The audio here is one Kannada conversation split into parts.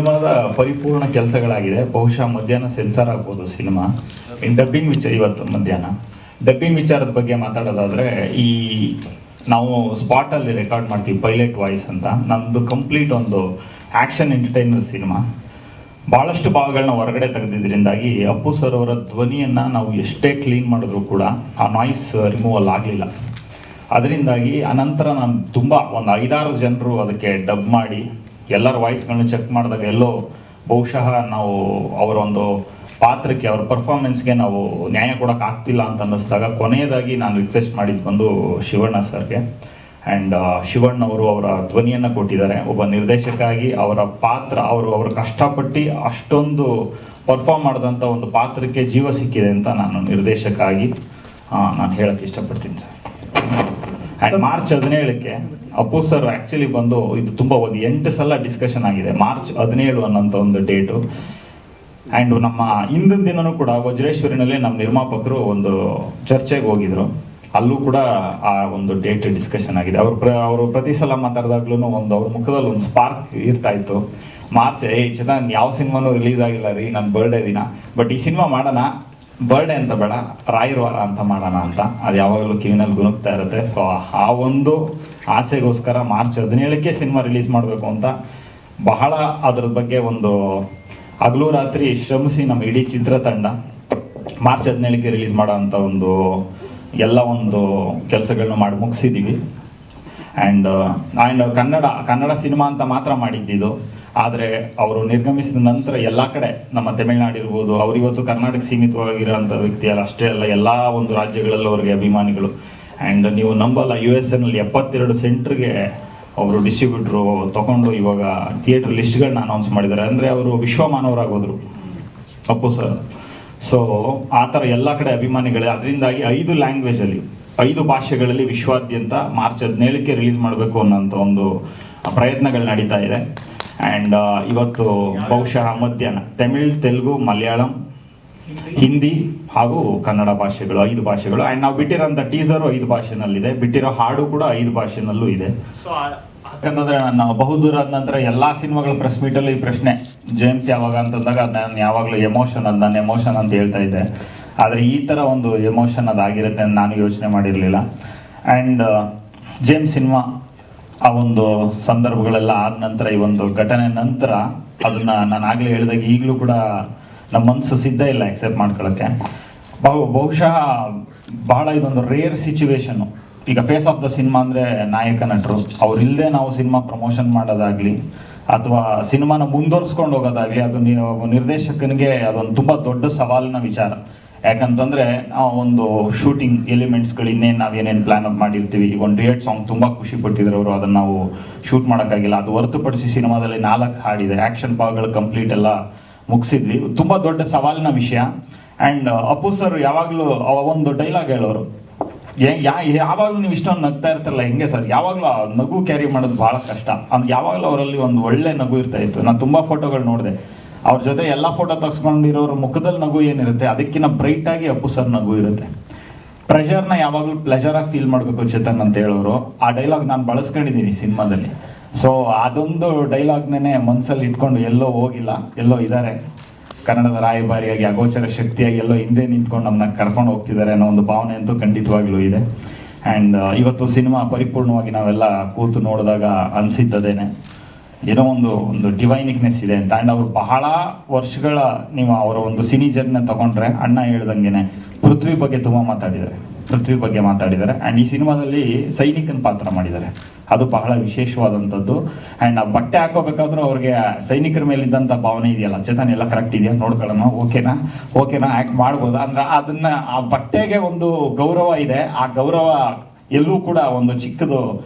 ಸಿನಿಮಾದ ಪರಿಪೂರ್ಣ ಕೆಲಸಗಳಾಗಿದೆ. ಬಹುಶಃ ಮಧ್ಯಾಹ್ನ ಸೆನ್ಸಾರ್ ಆಗ್ಬೋದು ಸಿನಿಮಾ. ಡಬ್ಬಿಂಗ್ ವಿಚಾರ ಇವತ್ತು ಮಧ್ಯಾಹ್ನ. ಡಬ್ಬಿಂಗ್ ವಿಚಾರದ ಬಗ್ಗೆ ಮಾತಾಡೋದಾದರೆ, ಈ ನಾವು ಸ್ಪಾಟಲ್ಲಿ ರೆಕಾರ್ಡ್ ಮಾಡ್ತೀವಿ ಪೈಲಟ್ ವಾಯ್ಸ್ ಅಂತ. ನಂದು ಕಂಪ್ಲೀಟ್ ಒಂದು ಆ್ಯಕ್ಷನ್ ಎಂಟರ್ಟೈನರ್ ಸಿನಿಮಾ. ಭಾಳಷ್ಟು ಭಾಗಗಳನ್ನ ಹೊರಗಡೆ ತೆಗೆದಿದ್ದರಿಂದಾಗಿ ಅಪ್ಪು ಸರ್ ಅವರ ಧ್ವನಿಯನ್ನು ನಾವು ಎಷ್ಟೇ ಕ್ಲೀನ್ ಮಾಡಿದ್ರು ಕೂಡ ಆ ನಾಯ್ಸ್ ರಿಮೂವಲ್ ಆಗಲಿಲ್ಲ. ಅದರಿಂದಾಗಿ ಅನಂತರ ನಾನು ತುಂಬ ಒಂದು ಐದಾರು ಜನರು ಅದಕ್ಕೆ ಡಬ್ ಮಾಡಿ ಎಲ್ಲರ ವಾಯ್ಸ್ಗಳನ್ನ ಚೆಕ್ ಮಾಡಿದಾಗ ಎಲ್ಲೋ ಬಹುಶಃ ನಾವು ಅವರ ಒಂದು ಪಾತ್ರಕ್ಕೆ, ಅವ್ರ ಪರ್ಫಾರ್ಮೆನ್ಸ್ಗೆ ನಾವು ನ್ಯಾಯ ಕೊಡೋಕೆ ಆಗ್ತಿಲ್ಲ ಅಂತ ಅನ್ನಿಸ್ದಾಗ ಕೊನೆಯದಾಗಿ ನಾನು ರಿಕ್ವೆಸ್ಟ್ ಮಾಡಿದ್ದು ಬಂದು ಶಿವಣ್ಣ ಸರ್ಗೆ. ಆ್ಯಂಡ್ ಶಿವಣ್ಣ ಅವರು ಅವರ ಧ್ವನಿಯನ್ನು ಕೊಟ್ಟಿದ್ದಾರೆ. ಒಬ್ಬ ನಿರ್ದೇಶಕಾಗಿ ಅವರ ಪಾತ್ರ, ಅವರು ಅವರು ಕಷ್ಟಪಟ್ಟು ಅಷ್ಟೊಂದು ಪರ್ಫಾರ್ಮ್ ಮಾಡಿದಂಥ ಒಂದು ಪಾತ್ರಕ್ಕೆ ಜೀವ ಸಿಕ್ಕಿದೆ ಅಂತ ನಾನು ನಿರ್ದೇಶಕ ಆಗಿ ನಾನು ಹೇಳೋಕ್ಕೆ ಇಷ್ಟಪಡ್ತೀನಿ ಸರ್. ಆ್ಯಂಡ್ ಮಾರ್ಚ್ ಹದಿನೇಳಕ್ಕೆ ಅಪ್ಪು ಸರ್ ಆ್ಯಕ್ಚುಲಿ ಬಂದು ಇದು ತುಂಬ ಒಂದು ಎಂಟು ಸಲ ಡಿಸ್ಕಷನ್ ಆಗಿದೆ. ಮಾರ್ಚ್ ಹದಿನೇಳು ಅನ್ನೋಂಥ ಒಂದು ಡೇಟು ಆ್ಯಂಡ್ ನಮ್ಮ ಹಿಂದಿನ ದಿನನೂ ಕೂಡ ವಜ್ರೇಶ್ವರಿನಲ್ಲಿ ನಮ್ಮ ನಿರ್ಮಾಪಕರು ಒಂದು ಚರ್ಚೆಗೆ ಹೋಗಿದ್ರು. ಅಲ್ಲೂ ಕೂಡ ಆ ಒಂದು ಡೇಟ್ ಡಿಸ್ಕಷನ್ ಆಗಿದೆ. ಅವರು ಪ್ರ, ಅವರು ಪ್ರತಿ ಸಲ ಮಾತಾಡಿದಾಗ್ಲೂ ಒಂದು ಅವ್ರ ಮುಖದಲ್ಲಿ ಒಂದು ಸ್ಪಾರ್ಕ್ ಇರ್ತಾ ಇತ್ತು. ಮಾರ್ಚ್ ಏ ಚೇತನ್, ಯಾವ ಸಿನಿಮಾನು ರಿಲೀಸ್ ಆಗಿಲ್ಲ ರೀ ನನ್ನ ಬರ್ಡೇ ದಿನ. ಬಟ್ ಈ ಸಿನಿಮಾ ಮಾಡೋಣ ಬರ್ಡೇ ಅಂತ ಬೇಡ, ರಾಯರವಾರ ಅಂತ ಮಾಡೋಣ ಅಂತ. ಅದು ಯಾವಾಗಲೂ ಕಿವಿನಲ್ಲಿ ಗುನುಗ್ತಾ ಇರುತ್ತೆ. ಸೊ ಆ ಒಂದು ಆಸೆಗೋಸ್ಕರ ಮಾರ್ಚ್ ಹದಿನೇಳಕ್ಕೆ ಸಿನಿಮಾ ರಿಲೀಸ್ ಮಾಡಬೇಕು ಅಂತ ಬಹಳ ಅದ್ರ ಬಗ್ಗೆ ಒಂದು ಹಗಲು ರಾತ್ರಿ ಶ್ರಮಿಸಿ ನಮ್ಮ ಇಡೀ ಚಿತ್ರತಂಡ ಮಾರ್ಚ್ ಹದಿನೇಳಕ್ಕೆ ರಿಲೀಸ್ ಮಾಡೋ ಅಂಥ ಒಂದು ಎಲ್ಲ ಒಂದು ಕೆಲಸಗಳನ್ನ ಮಾಡಿ ಮುಗಿಸಿದ್ದೀವಿ and and Kannada Kannada cinema ಅಂತ ಮಾತ್ರ ಮಾಡಿದ್ದಿದ್ದು ಆದರೆ ಅವರು ನಿರ್ಗಮಿಸಿದ ನಂತರ ಎಲ್ಲ ಕಡೆ, ನಮ್ಮ ತಮಿಳ್ನಾಡು ಇರ್ಬೋದು ಅವ್ರು ಇವತ್ತು ಕರ್ನಾಟಕ ಸೀಮಿತವಾಗಿರೋಂಥ ವ್ಯಕ್ತಿ ಅಲ್ಲ, ಅಷ್ಟೇ ಅಲ್ಲ, ಎಲ್ಲ ಒಂದು ರಾಜ್ಯಗಳಲ್ಲೂ ಅವರಿಗೆ ಅಭಿಮಾನಿಗಳು. ಆ್ಯಂಡ್ ನೀವು ನಂಬಲ್ಲ ಯು ಎಸ್ ಎನಲ್ಲಿ ಎಪ್ಪತ್ತೆರಡು ಸೆಂಟ್ರಿಗೆ ಅವರು ಡಿಸ್ಟ್ರಿಬ್ಯೂಟ್ರು ತಗೊಂಡು ಇವಾಗ ಥಿಯೇಟ್ರ್ ಲಿಸ್ಟ್ಗಳನ್ನ ಅನೌನ್ಸ್ ಮಾಡಿದ್ದಾರೆ. ಅಂದರೆ ಅವರು ವಿಶ್ವಮಾನವರಾಗೋದ್ರು. ಅಪ್ಪು ಸರ್ ಸೊ ಆ ಥರ ಎಲ್ಲ ಕಡೆ ಅಭಿಮಾನಿಗಳೇ. ಅದರಿಂದಾಗಿ ಐದು ಲ್ಯಾಂಗ್ವೇಜಲ್ಲಿ ಐದು ಭಾಷೆಗಳಲ್ಲಿ ವಿಶ್ವಾದ್ಯಂತ ಮಾರ್ಚ್ ಹದಿನೇಳಕ್ಕೆ ರಿಲೀಸ್ ಮಾಡಬೇಕು ಅನ್ನೋಂಥ ಒಂದು ಪ್ರಯತ್ನಗಳು ನಡೀತಾ ಇದೆ. ಆ್ಯಂಡ್ ಇವತ್ತು ಬಹುಶಃ ಮಧ್ಯಾಹ್ನ ತಮಿಳ್ ತೆಲುಗು ಮಲಯಾಳಂ ಹಿಂದಿ ಹಾಗೂ ಕನ್ನಡ ಭಾಷೆಗಳು ಐದು ಭಾಷೆಗಳು. ಆ್ಯಂಡ್ ನಾವು ಬಿಟ್ಟಿರೋಂಥ ಟೀಸರು ಐದು ಭಾಷೆನಲ್ಲಿದೆ. ಬಿಟ್ಟಿರೋ ಹಾಡು ಕೂಡ ಐದು ಭಾಷೆನಲ್ಲೂ ಇದೆ. ಸೊ ಯಾಕಂತಂದ್ರೆ ನಾನು ಬಹುದೂರ ಆದ ನಂತರ ಎಲ್ಲ ಸಿನಿಮಾಗಳ ಪ್ರೆಸ್ ಮೀಟಲ್ಲಿ ಈ ಪ್ರಶ್ನೆ. ಜೇಮ್ಸ್ ಯಾವಾಗ ಅಂತಂದಾಗ ನಾನು ಯಾವಾಗಲೂ ಎಮೋಷನ್ ಅದು ನಾನು ಎಮೋಷನ್ ಅಂತ ಹೇಳ್ತಾ ಇದ್ದೆ. ಆದರೆ ಈ ಥರ ಒಂದು ಎಮೋಷನ್ ಅದಾಗಿರುತ್ತೆ ಅಂತ ನಾನು ಯೋಚನೆ ಮಾಡಿರಲಿಲ್ಲ. ಆ್ಯಂಡ್ ಜೇಮ್ ಸಿನಿಮಾ ಆ ಒಂದು ಸಂದರ್ಭಗಳೆಲ್ಲ ಆದ ನಂತರ ಈ ಒಂದು ಘಟನೆ ನಂತರ ಅದನ್ನು ನಾನು ಆಗಲೇ ಹೇಳಿದಾಗ ಈಗಲೂ ಕೂಡ ನಮ್ಮ ಮನಸ್ಸು ಸಿದ್ಧ ಇಲ್ಲ ಎಕ್ಸೆಪ್ಟ್ ಮಾಡ್ಕೊಳ್ಳೋಕ್ಕೆ ಬಹು, ಬಹುಶಃ ಬಹಳ ಇದೊಂದು ರೇರ್ ಸಿಚುವೇಶನ್ನು ಈಗ ಫೇಸ್ ಆಫ್ ದ ಸಿನಿಮಾ ಅಂದರೆ ನಾಯಕ ನಟರು ಅವರಿಲ್ಲದೆ ನಾವು ಸಿನಿಮಾ ಪ್ರಮೋಷನ್ ಮಾಡೋದಾಗಲಿ ಅಥವಾ ಸಿನಿಮಾನ ಮುಂದುವರ್ಸ್ಕೊಂಡು ಹೋಗೋದಾಗಲಿ ಅದು ನಿರ್ದೇಶಕನಿಗೆ ಅದೊಂದು ತುಂಬ ದೊಡ್ಡ ಸವಾಲಿನ ವಿಚಾರ. ಯಾಕಂತಂದರೆ ಆ ಒಂದು ಶೂಟಿಂಗ್ ಎಲಿಮೆಂಟ್ಸ್ಗಳು ನಾವು ಏನೇನು ಪ್ಲ್ಯಾನ್ ಅಪ್ ಮಾಡಿರ್ತೀವಿ, ಈಗ ಒಂದು ಡಿಯೇಟ್ ಸಾಂಗ್ ತುಂಬ ಖುಷಿ ಪಟ್ಟಿದ್ರು ಅವರು, ಅದನ್ನು ನಾವು ಶೂಟ್ ಮಾಡೋಕ್ಕಾಗಿಲ್ಲ. ಅದು ಹೊರತುಪಡಿಸಿ ಸಿನಿಮಾದಲ್ಲಿ ನಾಲ್ಕು ಹಾಡಿದೆ. ಆ್ಯಕ್ಷನ್ ಭಾಗಗಳು ಕಂಪ್ಲೀಟ್ ಎಲ್ಲ ಮುಗಿಸಿದ್ವಿ. ತುಂಬ ದೊಡ್ಡ ಸವಾಲಿನ ವಿಷಯ. ಆ್ಯಂಡ್ ಅಪ್ಪು ಸರ್ ಯಾವಾಗಲೂ ಒಂದು ಡೈಲಾಗ್ ಹೇಳೋರು. ಯಾ ಯಾವಾಗಲೂ ನೀವು ಇಷ್ಟೊಂದು ನಗ್ತಾ ಇರ್ತಾರಲ್ಲ, ಹೆಂಗೆ ಸರ್ ಯಾವಾಗಲೂ ಆ ನಗು ಕ್ಯಾರಿ ಮಾಡೋದು ಭಾಳ ಕಷ್ಟ. ಅಂದ್ರೆ ಯಾವಾಗಲೂ ಅವರಲ್ಲಿ ಒಂದು ಒಳ್ಳೆ ನಗು ಇರ್ತಾ ಇತ್ತು. ನಾನು ತುಂಬ ಫೋಟೋಗಳು ನೋಡಿದೆ. ಅವ್ರ ಜೊತೆ ಎಲ್ಲ ಫೋಟೋ ತೆಗೆಸ್ಕೊಂಡಿರೋರ ಮುಖದಲ್ಲಿ ನಗು ಏನಿರುತ್ತೆ ಅದಕ್ಕಿಂತ ಬ್ರೈಟಾಗಿ ಅಪ್ಪು ಸರ್ ನಗು ಇರುತ್ತೆ. ಪ್ರೆಷರ್ನ ಯಾವಾಗಲೂ ಪ್ಲೆಷರಾಗಿ ಫೀಲ್ ಮಾಡಬೇಕು ಚೇತನ್ ಅಂತ ಹೇಳೋರು. ಆ ಡೈಲಾಗ್ ನಾನು ಬಳಸ್ಕೊಂಡಿದ್ದೀನಿ ಸಿನಿಮಾದಲ್ಲಿ. ಸೊ ಅದೊಂದು ಡೈಲಾಗ್ನೇ ಮನಸ್ಸಲ್ಲಿ ಇಟ್ಕೊಂಡು ಎಲ್ಲೋ ಹೋಗಿಲ್ಲ, ಎಲ್ಲೋ ಇದ್ದಾರೆ ಕನ್ನಡದ ರಾಯಭಾರಿಯಾಗಿ ಅಗೋಚರ ಶಕ್ತಿಯಾಗಿ ಎಲ್ಲೋ ಹಿಂದೆ ನಿಂತ್ಕೊಂಡು ನಮ್ಮನ್ನ ಕರ್ಕೊಂಡು ಹೋಗ್ತಿದ್ದಾರೆ ಅನ್ನೋ ಒಂದು ಭಾವನೆ ಅಂತೂ ಖಂಡಿತವಾಗ್ಲೂ ಇದೆ. ಆ್ಯಂಡ್ ಇವತ್ತು ಸಿನಿಮಾ ಪರಿಪೂರ್ಣವಾಗಿ ನಾವೆಲ್ಲ ಕೂತು ನೋಡಿದಾಗ ಅನಿಸಿದ್ದದೇನೆ. ಏನೋ ಒಂದು ಒಂದು ಡಿವೈನಿಕ್ನೆಸ್ ಇದೆ ಅಂತ. ಆ್ಯಂಡ್ ಅವರು ಬಹಳ ವರ್ಷಗಳ ನೀವು ಅವರ ಒಂದು ಸಿನಿ ಜರ್ನ ತಗೊಂಡ್ರೆ ಅಣ್ಣ ಹೇಳ್ದಂಗೆ ಪೃಥ್ವಿ ಬಗ್ಗೆ ತುಂಬ ಮಾತಾಡಿದ್ದಾರೆ. ಪೃಥ್ವಿ ಬಗ್ಗೆ ಮಾತಾಡಿದ್ದಾರೆ. ಆ್ಯಂಡ್ ಈ ಸಿನಿಮಾದಲ್ಲಿ ಸೈನಿಕನ ಪಾತ್ರ ಮಾಡಿದ್ದಾರೆ. ಅದು ಬಹಳ ವಿಶೇಷವಾದಂಥದ್ದು. ಆ್ಯಂಡ್ ಆ ಬಟ್ಟೆ ಹಾಕೋಬೇಕಾದ್ರೂ ಅವ್ರಿಗೆ ಸೈನಿಕರ ಮೇಲಿದ್ದಂಥ ಭಾವನೆ ಇದೆಯಲ್ಲ, ಚೇತನ್ ಎಲ್ಲ ಕರೆಕ್ಟ್ ಇದೆಯಾ? ನೋಡ್ಕೊಳ್ಳೋಣ ಓಕೆನಾ ಓಕೆನಾ ಆ್ಯಕ್ಟ್ ಮಾಡ್ಬೋದು. ಅಂದ್ರೆ ಅದನ್ನ ಆ ಬಟ್ಟೆಗೆ ಒಂದು ಗೌರವ ಇದೆ. ಆ ಗೌರವ ಎಲ್ಲೂ ಕೂಡ ಒಂದು ಚಿಕ್ಕದು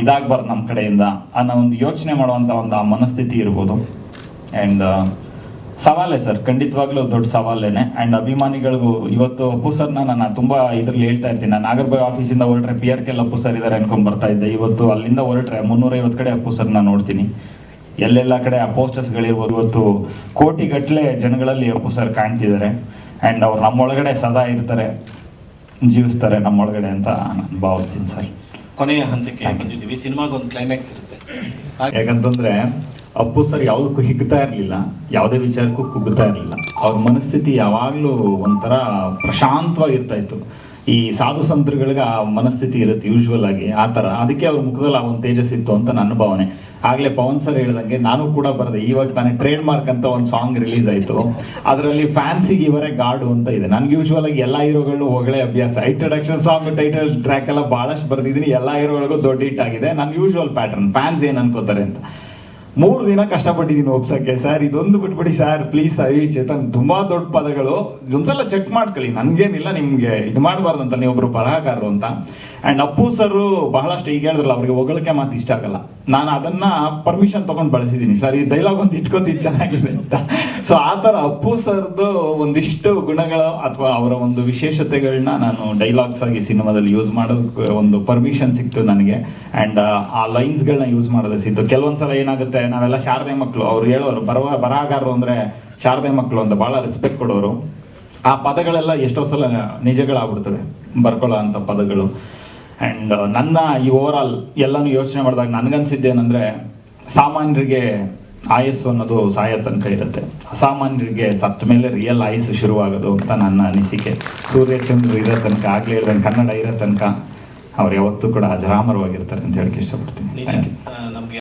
ಇದಾಗಬಾರ್ದು ನಮ್ಮ ಕಡೆಯಿಂದ ಅನ್ನೋ ಒಂದು ಯೋಚನೆ ಮಾಡುವಂಥ ಒಂದು ಆ ಮನಸ್ಥಿತಿ ಇರ್ಬೋದು. ಆ್ಯಂಡ್ ಸವಾಲೇ ಸರ್, ಖಂಡಿತವಾಗ್ಲೂ ದೊಡ್ಡ ಸವಾಲೇನೆ. ಆ್ಯಂಡ್ ಅಭಿಮಾನಿಗಳಿಗೂ ಇವತ್ತು ಅಪ್ಪು ಸರ್ನ ನಾನು ತುಂಬ ಇದ್ರಲ್ಲಿ ಹೇಳ್ತಾ ಇರ್ತೀನಿ. ನಾನು ನಾಗರ್ಬಾಯ್ ಆಫೀಸಿಂದ ಹೊರಟ್ರೆ ಪಿ ಆರ್ ಕೆಲ್ ಅಪ್ಪು ಸರ್ ಇದ್ದಾರೆ ಅನ್ಕೊಂಡು ಬರ್ತಾ ಇದ್ದೆ. ಇವತ್ತು ಅಲ್ಲಿಂದ ಹೊರಟ್ರೆ ಮುನ್ನೂರೈವತ್ತು ಕಡೆ ಅಪ್ಪು ಸರ್ನ ನೋಡ್ತೀನಿ. ಎಲ್ಲೆಲ್ಲ ಕಡೆ ಆ ಪೋಸ್ಟರ್ಸ್ಗಳಿರ್ಬೋದು ಇವತ್ತು ಕೋಟಿಗಟ್ಟಲೆ ಜನಗಳಲ್ಲಿ ಅಪ್ಪು ಸರ್ ಕಾಣ್ತಿದ್ದಾರೆ. ಆ್ಯಂಡ್ ಅವ್ರು ನಮ್ಮೊಳಗಡೆ ಸದಾ ಇರ್ತಾರೆ. ಜೀವಿಸ್ತಾರೆ ನಮ್ಮೊಳಗಡೆ ಅಂತ ನಾನು ಭಾವಿಸ್ತೀನಿ ಸರ್. ಕೊನೆಯ ಹಂತಕ್ಕೆ ಬಂದಿದ್ದೀವಿ. ಸಿನಿಮಾಗೊಂದು ಕ್ಲೈಮ್ಯಾಕ್ಸ್ ಇರುತ್ತೆ. ಯಾಕಂತಂದ್ರೆ ಅಪ್ಪು ಸರ್ ಯಾವುದಕ್ಕೂ ಹಿಗ್ತಾ ಇರಲಿಲ್ಲ. ಯಾವುದೇ ವಿಚಾರಕ್ಕೂ ಕುಗ್ತಾ ಇರಲಿಲ್ಲ. ಅವ್ರ ಮನಸ್ಥಿತಿ ಯಾವಾಗಲೂ ಒಂಥರ ಪ್ರಶಾಂತವಾಗಿರ್ತಾ ಇತ್ತು. ಈ ಸಾಧು ಸಂತರುಗಳಿಗೆ ಆ ಮನಸ್ಥಿತಿ ಇರುತ್ತೆ ಯೂಶ್ವಲ್ ಆಗಿ. ಆ ಥರ. ಅದಕ್ಕೆ ಅವ್ರ ಮುಖದಲ್ಲಿ ಆ ಒಂದು ತೇಜಸ್ ಇತ್ತು ಅಂತ ನನ್ನ ಭಾವನೆ. ಆಗಲೇ ಪವನ್ ಸರ್ ಹೇಳ್ದಂಗೆ, ನಾನು ಕೂಡ ಬರೆದೆ ಇವಾಗ ತಾನೇ ಟ್ರೇಡ್ ಮಾರ್ಕ್ ಅಂತ ಒಂದು ಸಾಂಗ್ ರಿಲೀಸ್ ಆಯಿತು. ಅದರಲ್ಲಿ ಫ್ಯಾನ್ಸಿಗೆ ಇವರೇ ಗಾಡು ಅಂತ ಇದೆ. ನನ್ಗೆ ಯೂಶ್ವಲ್ ಆಗಿ ಎಲ್ಲ ಹೀರೋಗಳು ಹೊಗಳೇ ಅಭ್ಯಾಸ. ಇಂಟ್ರಡಕ್ಷನ್ ಸಾಂಗ್ ಟೈಟಲ್ ಟ್ರ್ಯಾಕ್ ಎಲ್ಲ ಭಾಳಷ್ಟು ಬರ್ದಿದ್ದೀನಿ. ಎಲ್ಲ ಹೀರೋಗಳಿಗೂ ದೊಡ್ಡ ಹಿಟ್ ಆಗಿದೆ. ನನ್ನ ಯೂಶ್ವಲ್ ಪ್ಯಾಟರ್ನ್ ಫ್ಯಾನ್ಸ್ ಏನು ಅನ್ಕೋತಾರೆ ಅಂತ. ಮೂರು ದಿನ ಕಷ್ಟಪಟ್ಟಿದ್ದೀನಿ ಒಪ್ಸೋಕ್ಕೆ. ಸರ್, ಇದೊಂದು ಬಿಟ್ಬಿಡಿ ಸರ್ ಪ್ಲೀಸ್ ಸರ್. ಚೇತನ್ ತುಂಬಾ ದೊಡ್ಡ ಪದಗಳು. ಒಂದ್ಸಲ ಚೆಕ್ ಮಾಡ್ಕೊಳ್ಳಿ. ನನಗೇನಿಲ್ಲ, ನಿಮಗೆ ಇದು ಮಾಡಬಾರ್ದು ಅಂತ ನೀವೊಬ್ರು ಬರಹಗಾರರು ಅಂತ. ಅಂಡ್ ಅಪ್ಪು ಸರ್ ಬಹಳಷ್ಟು ಈಗ ಹೇಳಿದ್ರಲ್ಲ, ಅವ್ರಿಗೆ ಹೊಗಳಿಕೆ ಮಾತು ಇಷ್ಟ ಆಗಲ್ಲ. ನಾನು ಅದನ್ನ ಪರ್ಮಿಷನ್ ತಗೊಂಡು ಬಳಸಿದ್ದೀನಿ ಸರ್ ಈ ಡೈಲಾಗ್ ಒಂದು ಇಟ್ಕೋತಿದ್ದು ಚೆನ್ನಾಗಿದೆ ಅಂತ. ಸೊ ಆ ಥರ ಅಪ್ಪು ಸರ್ದು ಒಂದಿಷ್ಟು ಗುಣಗಳು ಅಥವಾ ಅವರ ಒಂದು ವಿಶೇಷತೆಗಳನ್ನ ನಾನು ಡೈಲಾಗ್ಸ್ ಆಗಿ ಸಿನಿಮಾದಲ್ಲಿ ಯೂಸ್ ಮಾಡೋದಕ್ಕೆ ಒಂದು ಪರ್ಮಿಷನ್ ಸಿಕ್ತು ನನಗೆ. ಆ್ಯಂಡ್ ಆ ಲೈನ್ಸ್ಗಳನ್ನ ಯೂಸ್ ಮಾಡೋದು ಸಿಕ್ತು. ಕೆಲವೊಂದ್ಸಲ ಏನಾಗುತ್ತೆ, ನಾವೆಲ್ಲ ಶಾರದೆ ಮಕ್ಕಳು ಅವ್ರು ಹೇಳೋರು, ಬರವ, ಬರಹಗಾರರು ಅಂದರೆ ಶಾರದೆ ಮಕ್ಕಳು ಅಂತ ಭಾಳ ರೆಸ್ಪೆಕ್ಟ್ ಕೊಡೋರು. ಆ ಪದಗಳೆಲ್ಲ ಎಷ್ಟೋ ಸಲ ನಿಜಗಳಾಗ್ಬಿಡ್ತವೆ. ಬರ್ಕೊಳ್ಳೋ ಅಂಥ ಪದಗಳು. ಆ್ಯಂಡ್ ನನ್ನ ಈ ಓವರ್ ಆಲ್ ಎಲ್ಲನೂ ಯೋಚನೆ ಮಾಡಿದಾಗ ನನಗನ್ಸಿದ್ದೇನೆಂದರೆ ಸಾಮಾನ್ಯರಿಗೆ ಆಯಸ್ಸು ಅನ್ನೋದು ಸಾಯ ತನಕ ಇರುತ್ತೆ. ಅಸಾಮಾನ್ಯರಿಗೆ ಸತ್ತ ಮೇಲೆ ರಿಯಲ್ ಆಯಸ್ಸು ಶುರುವಾಗೋದು ಅಂತ ನನ್ನ ಅನಿಸಿಕೆ. ಸೂರ್ಯಚಂದ್ರ ಇರೋ ತನಕ ಆಗಲೇ ಇಲ್ಲ ಕನ್ನಡ ಇರೋ ತನಕ ಅವ್ರು ಯಾವತ್ತೂ ಕೂಡ ಅಜರಾಮರವಾಗಿರ್ತಾರೆ ಅಂತ ಹೇಳಕ್ಕೆ ಇಷ್ಟಪಡ್ತೀನಿ. ನಮ್ಗೆ